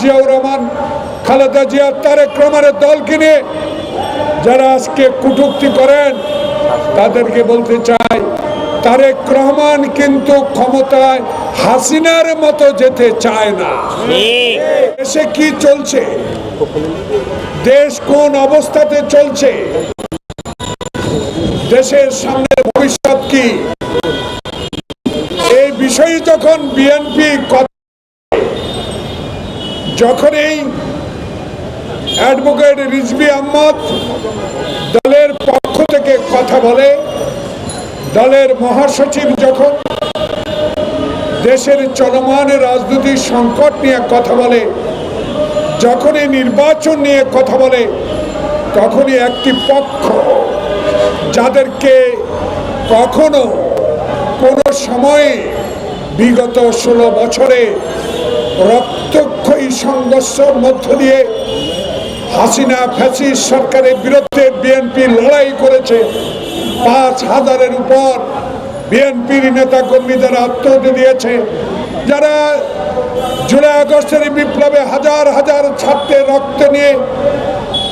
জিয়াউর রহমান, খালেদা জিয়া, তারেক রহমানের দলকে নিয়ে যারা আজকে কুটুক্তি করেন, তাদেরকে বলতে চাই, তারেক রহমান কিন্তু ক্ষমতায় হাসিনার মতো যেতে চায় না। দেশে কি চলছে? দেশ কোন অবস্থাতে চলছে? দেশের সামনে ভবিষ্যৎ কি? এই বিষয়ে যখন বিএনপি যখন এই অ্যাডভোকেট রিজবি আহমদ দলের পক্ষ থেকে কথা বলে, দলের মহাসচিব যখন দেশের চলমান রাজনৈতিক সংকট নিয়ে কথা বলে যখনই নির্বাচন নিয়ে কথা বলে, তখনই একটি পক্ষ যাদেরকে কখনো কোনো সময়ে বিগত ষোলো বছরে রক্তক্ষয়ী সংঘর্ষের মধ্য দিয়ে হাসিনা ফ্যাসিস সরকারের বিরুদ্ধে বিএনপি লড়াই করেছে। পাঁচ হাজারের উপর বিএনপির নেতা কর্মীদের আত্মহত্যা দিয়েছে। যারা জুলাই আগস্টের বিপ্লবে হাজার হাজার ছাত্রের রক্ত নিয়ে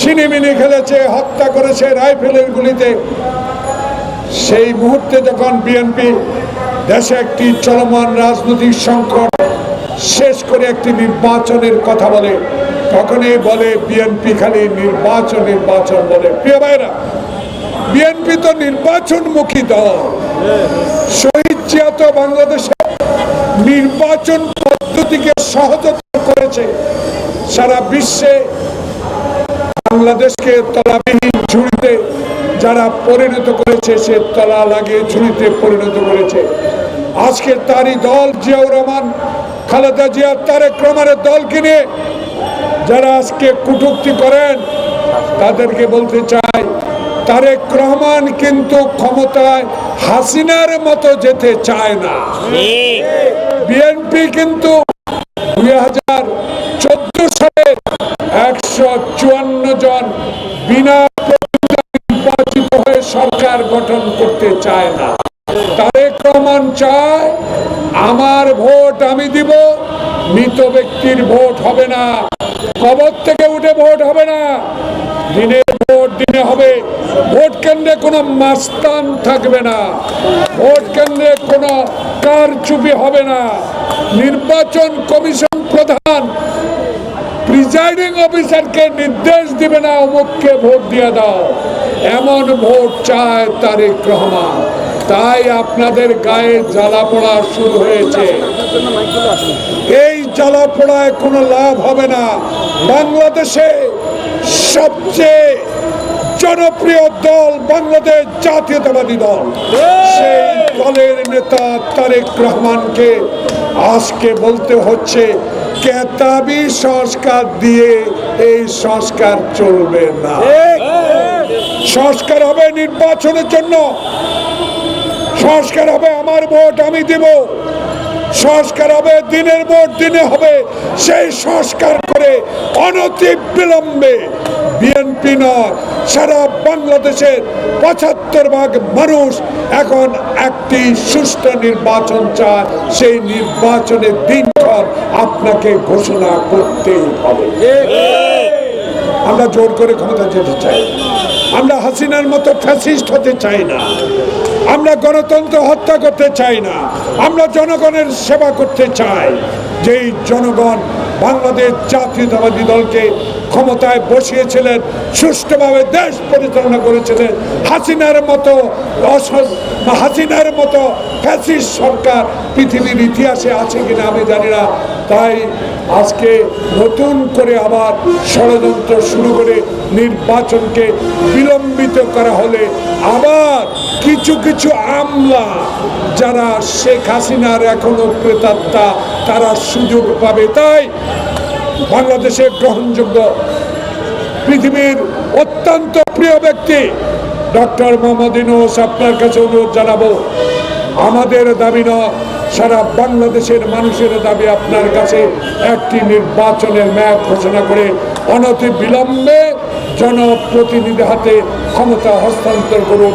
ছিনিমিনি খেলেছে, হত্যা করেছে রাইফেলের গুলিতে। সেই মুহূর্তে যখন বিএনপি দেশে একটি চলমান রাজনৈতিক সংকট করে একটি নির্বাচনের কথা বলে, তখনই বলে বিএনপি খালি নির্বাচন নির্বাচন বলে। প্রিয় ভাইরা বিএনপি তো নির্বাচনমুখী দল। শহীদ জিয়া তো বাংলাদেশে নির্বাচন পদ্ধতিকে সহজতর করেছে। সারা বিশ্বে বাংলাদেশকে তলাবিহীন ঝুড়িতে যারা পরিণত করেছে, সে তলা লাগিয়ে ঝুড়িতে পরিণত করেছে। আজকে তারই দল জিয়াউর রহমান, খালেদা জিয়া, তারেক রহমানের দলকে নিয়ে যারা আজকে কুটুক্তি করেন, তাদেরকে বলতে চাই, তারেক রহমান কিন্তু ক্ষমতায় হাসিনার মতো যেতে চায় না। বিএনপি কিন্তু দুই হাজার চোদ্দ সালে একশো চুয়ান্ন জন বিনা নির্বাচিত হয়ে সরকার গঠন করতে চায় না। রহমান চায় আমার ভোট আমি দিব, মৃত ব্যক্তির ভোট হবে না। কবর থেকে উঠে ভোট হবে না। দিনের ভোট, দিনে হবে। ভোট কেন্দ্রে কোনো মাস্তান থাকবে না। ভোট কেন্দ্রে কোনো কারচুপি হবে না। নির্বাচন কমিশন প্রধান প্রিজাইডিং অফিসারকে নির্দেশ দিবে না, অমুককে ভোট দিয়ে দাও। এমন ভোট চায় তারেক রহমান। তাই আপনাদের গায়ে জ্বালা পোড়া শুরু হয়েছে। এই জ্বালা পোড়ায় কোনো লাভ হবে না। বাংলাদেশে সবচেয়ে জনপ্রিয় দল বাংলাদেশ জাতীয়তাবাদী দল। সেই দলের নেতা তারেক রহমানকে আজকে বলতে হচ্ছে, কেতাবি সংস্কার দিয়ে এই সংস্কার চলবে না। সংস্কার হবে নির্বাচনের জন্য। সংস্কার হবে, আমার ভোট আমি দিব। সংস্কার হবে, দিনের ভোট দিনে হবে। সেই সংস্কার করে অনতি বিলম্বে বিএনপি নয়, সারা বাংলাদেশের পঁচাত্তর ভাগ মানুষ এখন একটি সুষ্ঠু নির্বাচন চায়। সেই নির্বাচনের দিনক্ষণ আপনাকে ঘোষণা করতেই হবে। আমরা জোর করে ক্ষমতা যেতে চাই। আমরা হাসিনার মতো ফ্যাসিস্ট হতে চাই না। আমরা গণতন্ত্র হত্যা করতে চাই না। আমরা জনগণের সেবা করতে চাই। যেই জনগণ বাংলাদেশ জাতীয়তাবাদী দলকে ক্ষমতায় বসিয়েছিলেন, সুষ্ঠুভাবে দেশ পরিচালনা করেছিলেন, হাসিনার মতো হাসিনার মতো ফ্যাসিস্ট সরকার পৃথিবীর ইতিহাসে আছে কিনা আমি জানি না। তাই আজকে নতুন করে আবার ষড়যন্ত্র শুরু করে নির্বাচনকে বিলম্বিত করা হলে আবার কিছু কিছু আমলা যারা শেখ হাসিনার এখনও প্রেতাত্মা, তারা সুযোগ পাবে। তাই বাংলাদেশের গ্রহণযোগ্য পৃথিবীর অত্যন্ত প্রিয় ব্যক্তি ডক্টর মোহাম্মদ ইউনুস, আপনার কাছে অনুরোধ জানাব, আমাদের দাবি নয় সারা বাংলাদেশের মানুষের দাবি আপনার কাছে একটি নির্বাচনের ম্যাপ ঘোষণা করে অনতি বিলম্বে জনপ্রতিনিধি হাতে ক্ষমতা হস্তান্তর করুন।